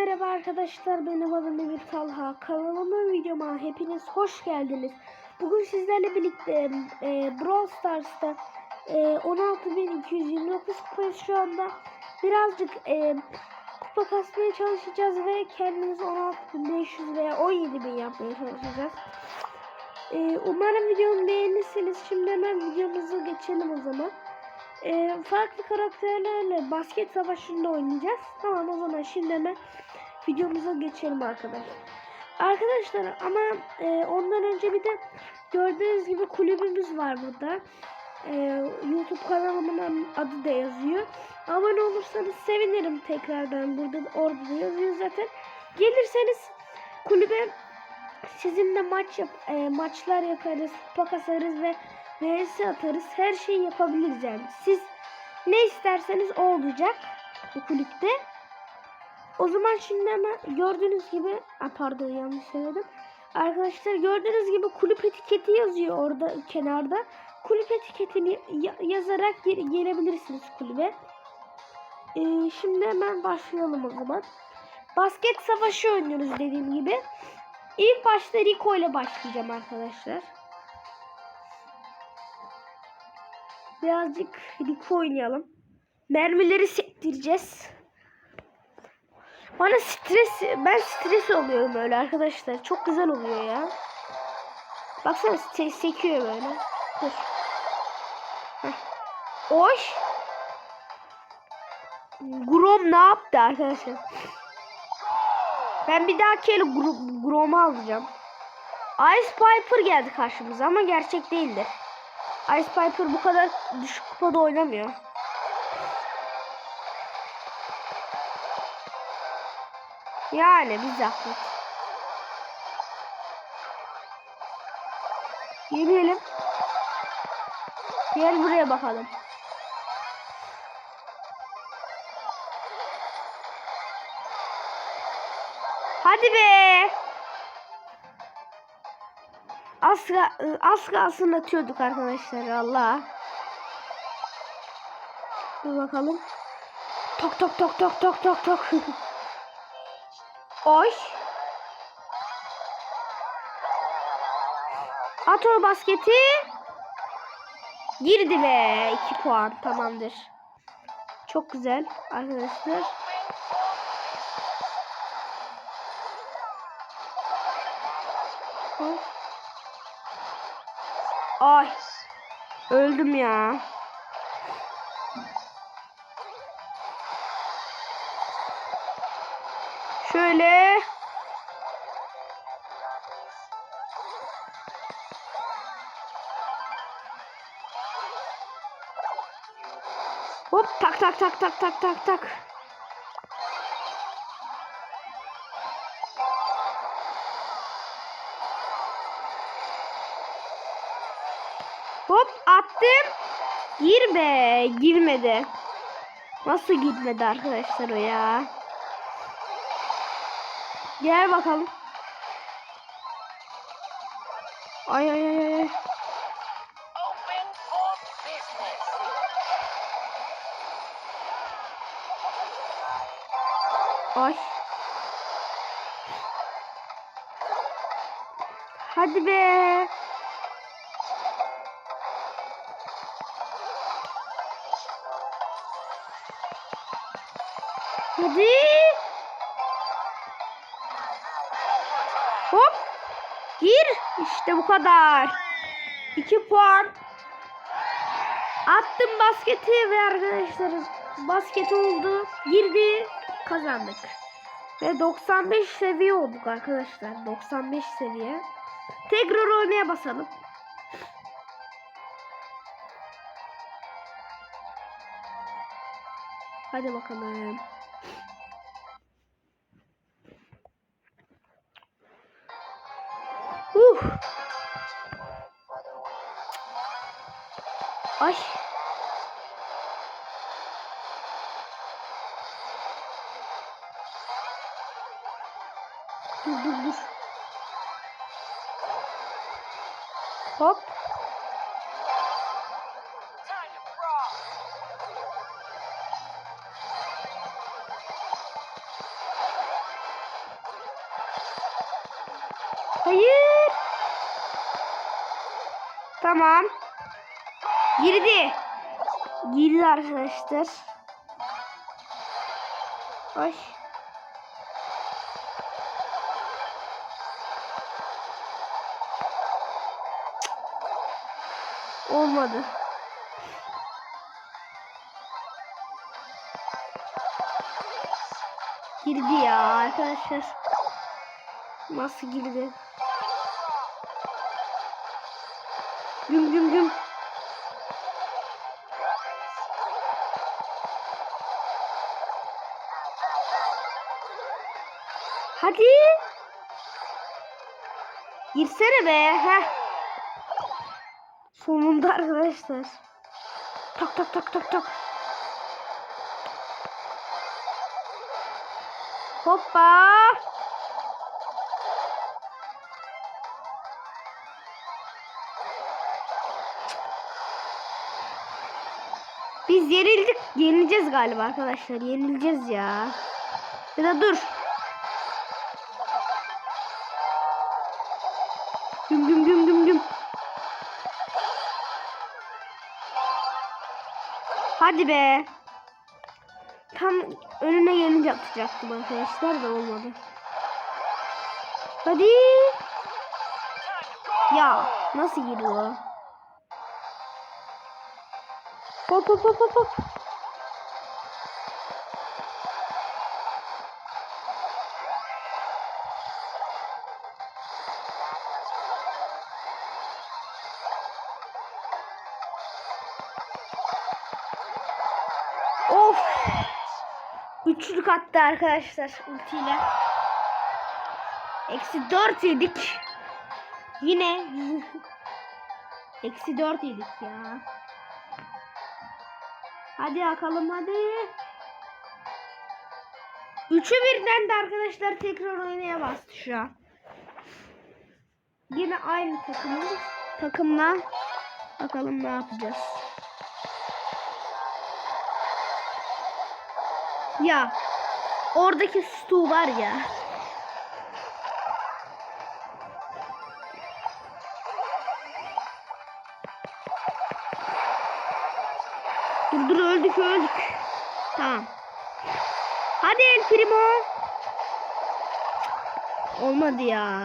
merhaba arkadaşlar benim adım Emir Talha. Kanalıma videoma hepiniz hoş geldiniz. Bugün sizlerle birlikte e, Brawl Stars'ta e, 16.229 kupayız şu anda. Birazcık e, kupa kasmaya çalışacağız ve kendimizi 16.500 veya 17.000 yapmaya çalışacağız. E, umarım videomu beğenirsiniz. Şimdi hemen videomuza geçelim o zaman e, farklı karakterlerle basket savaşında oynayacağız. Tamam o zaman şimdi hemen videomuza geçelim arkadaşlar. Arkadaşlar ama e, ondan önce bir de gördüğünüz gibi kulübümüz var burada. E, YouTube kanalımın adı da yazıyor. Abone olursanız sevinirim tekrardan. Burada orada da yazıyor zaten. Gelirseniz kulübe sizinle maç yap, e, maçlar yaparız, kupa kasarız ve VS atarız. Her şeyi yapabiliriz yani. Siz ne isterseniz o olacak bu kulüpte. O zaman şimdi hemen gördüğünüz gibi a, pardon yanlış söyledim. Arkadaşlar gördüğünüz gibi kulüp etiketi yazıyor orada kenarda. Kulüp etiketini ya yazarak gel gelebilirsiniz kulübe. Ee, şimdi hemen başlayalım o zaman. Basket savaşı oynuyoruz dediğim gibi. İlk başta Rico ile başlayacağım arkadaşlar. Birazcık Rico oynayalım. Mermileri sektireceğiz. Bana stres, ben stres oluyorum böyle arkadaşlar. Çok güzel oluyor ya. Baksana se sekiyor böyle. Dur. Heh. Oş. Grom ne yaptı arkadaşlar? Ben bir dahaki el Grom'u alacağım. Ice Piper geldi karşımıza ama gerçek değildir. Ice Piper bu kadar düşük kupada oynamıyor. Yani bir zahmet. Yürüyelim. Gel buraya bakalım. Hadi be. Az, az kalsın atıyorduk arkadaşlar Allah. Dur bakalım. Tok tok tok tok tok tok tok. Oy. At o basketi. Girdi be. 2 puan tamamdır. Çok güzel arkadaşlar. Ay. Öldüm ya. Şöyle. Hop tak tak tak tak tak tak tak. Hop attım. Gir be. Girmedi. Nasıl girmedi arkadaşlar o ya? Gel bakalım. Ay ay ay ay. Ay. Hadi be. Hadi. Hop. Gir. İşte bu kadar. 2 puan. Attım basketi ve arkadaşlar basket oldu. Girdi. Kazandık. Ve 95 seviye olduk arkadaşlar. 95 seviye. Tekrar oynaya basalım. Hadi bakalım. Ay. Dur dur dur. Hop. Girdi. Girdi arkadaşlar. Ay. Olmadı. Girdi ya arkadaşlar. Nasıl girdi? Güm güm güm. Hadi. Girsene be. Heh. Sonunda arkadaşlar. Tak tak tak tak tak. Hoppa. Biz yenildik. Yenileceğiz galiba arkadaşlar. Yenileceğiz ya. Ya da dur. Hadi be. Tam önüne gelince atacaktım arkadaşlar da olmadı. Hadi. Ya nasıl giriyor? Hop hop hop hop hop. Üçlük attı arkadaşlar ultiyle. Eksi dört yedik. Yine. Eksi dört yedik ya. Hadi bakalım hadi. Üçü birden de arkadaşlar tekrar oynaya bastı şu an. Yine aynı takımın takımla bakalım ne yapacağız. Ya oradaki Stu var ya. Dur dur öldük öldük. Tamam. Hadi El Primo. Olmadı ya.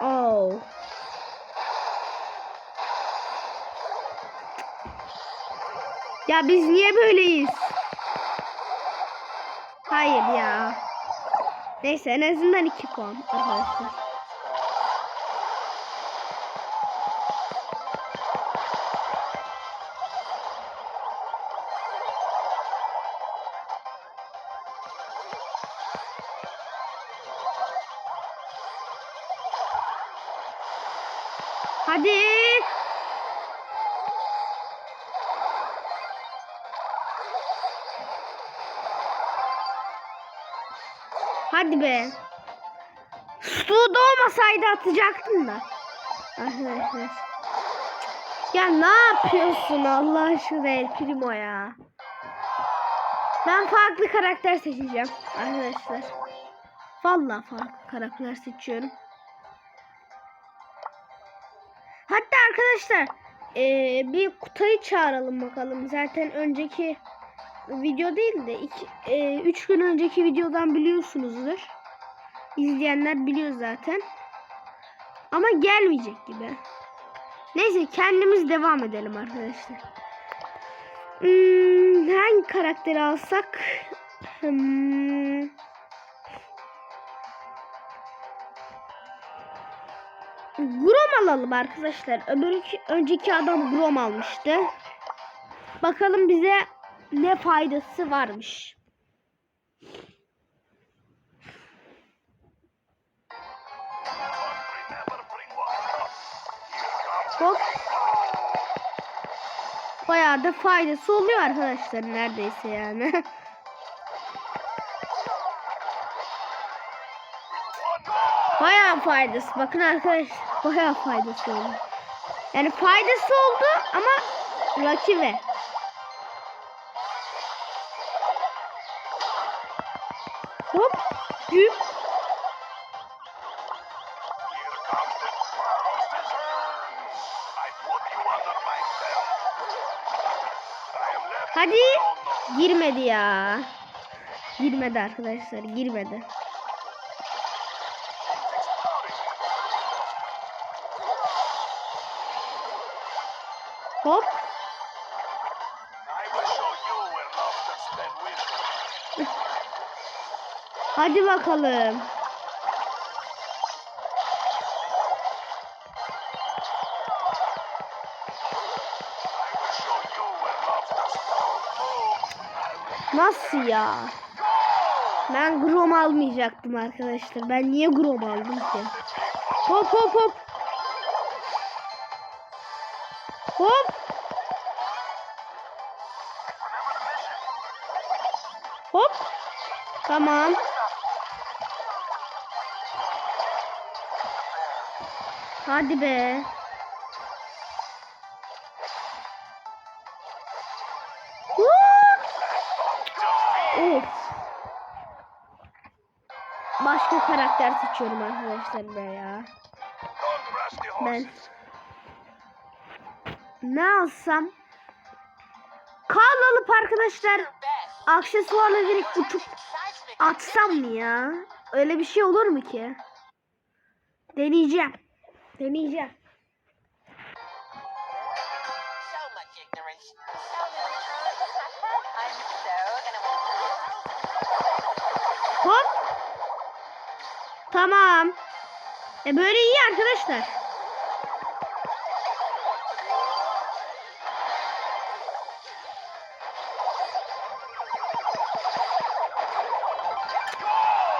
Oh. Ya biz niye böyleyiz? Hayır ya. Neyse en azından 2 puan arkadaşlar. Hadi. Hadi be. Suda olmasaydı atacaktım da. Arkadaşlar. Ya ne yapıyorsun Allah aşkına El Primo ya. Ben farklı karakter seçeceğim arkadaşlar. Vallahi farklı karakter seçiyorum. Hatta arkadaşlar eee, bir Kutay'ı çağıralım bakalım. Zaten önceki video değil de iki, eee, üç gün önceki videodan biliyorsunuzdur. İzleyenler biliyor zaten. Ama gelmeyecek gibi. Neyse kendimiz devam edelim arkadaşlar. Hmm, hangi karakteri alsak? Hmm. Grom alalım arkadaşlar. Öbürki, önceki adam Grom almıştı. Bakalım bize ne faydası varmış. Hop. Bayağı da faydası oluyor arkadaşlar neredeyse yani. Bayağı faydası. Bakın arkadaşlar bayağı faydası oldu. Yani faydası oldu ama rakibe. Hop. Güp. Hadi. Girmedi ya. Girmedi arkadaşlar. Girmedi. Hop. Hadi bakalım. Nasıl ya? Ben Grom almayacaktım arkadaşlar. Ben niye Grom aldım ki? Hop hop hop. Hop. Hop. Tamam. Hadi be. Of. Başka karakter seçiyorum arkadaşlar ben ya. Ben ne alsam? Kal alıp arkadaşlar aksesuarla direkt uçup atsam mı ya? Öyle bir şey olur mu ki? Deneyeceğim. Deneyeceğim. So much ignorance. So little truth. I'm so gonna win. Hop. Tamam. E böyle iyi arkadaşlar.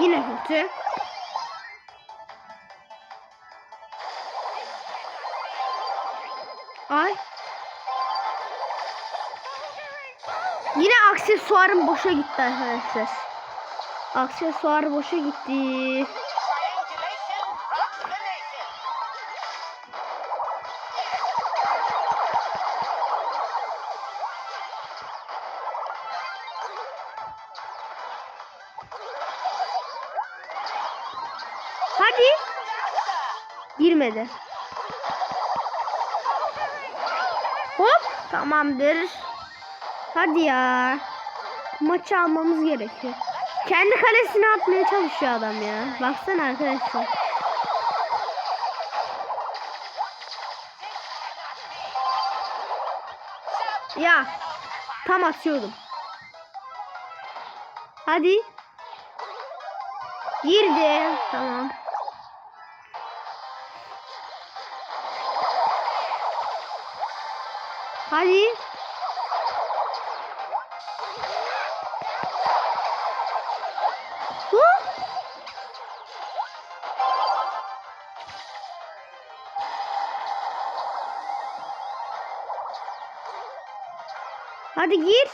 Yine kötü. Ay. Yine aksesuarım boşa gitti arkadaşlar. Aksesuar boşa gitti. Hadi. Girmedi. Hop. Tamamdır. Hadi ya. Maçı almamız gerekiyor. Kendi kalesine atmaya çalışıyor adam ya. Baksana arkadaşlar. Ya. Tam atıyordum. Hadi. Girdi. Tamam. Hadi. Hu! Hadi gir.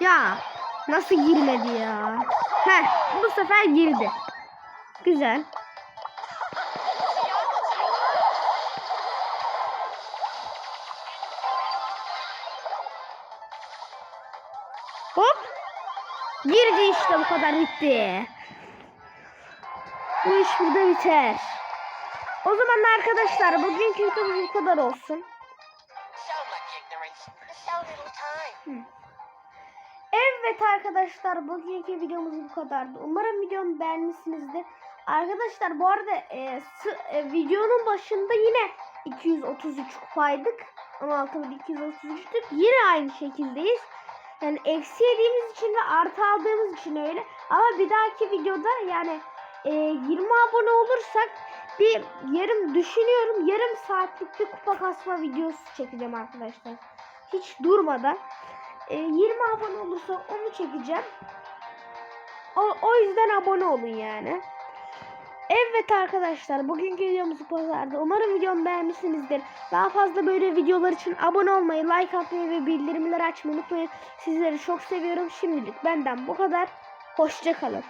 Ya nasıl girmedi ya? Heh bu sefer girdi. Güzel. Girdi işte bu kadar bitti. Bu iş burada biter. O zaman da arkadaşlar bugünkü videomuz bu kadar olsun. Evet arkadaşlar bugünkü videomuz bu kadardı. Umarım videomu beğenmişsinizdir. Arkadaşlar bu arada e, e, videonun başında yine 233 kupaydık. 16.233'tük. Yine aynı şekildeyiz. Yani eksi yediğimiz için ve artı aldığımız için öyle. Ama bir dahaki videoda yani e, 20 abone olursak bir yarım düşünüyorum yarım saatlik bir kupa kasma videosu çekeceğim arkadaşlar. Hiç durmadan. E, 20 abone olursa onu çekeceğim. O, o yüzden abone olun yani. Evet arkadaşlar bugünkü videomuz bu kadardı. Umarım videomu beğenmişsinizdir. Daha fazla böyle videolar için abone olmayı, like atmayı ve bildirimleri açmayı unutmayın. Sizleri çok seviyorum. Şimdilik benden bu kadar. Hoşçakalın.